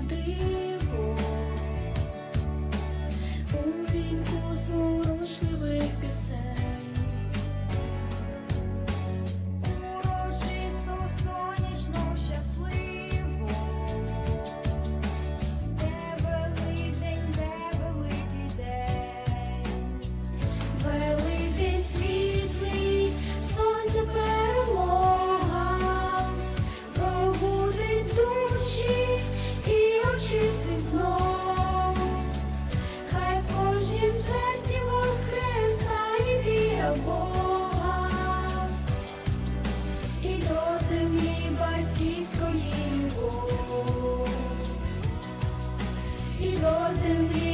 диву. heroes and leaders.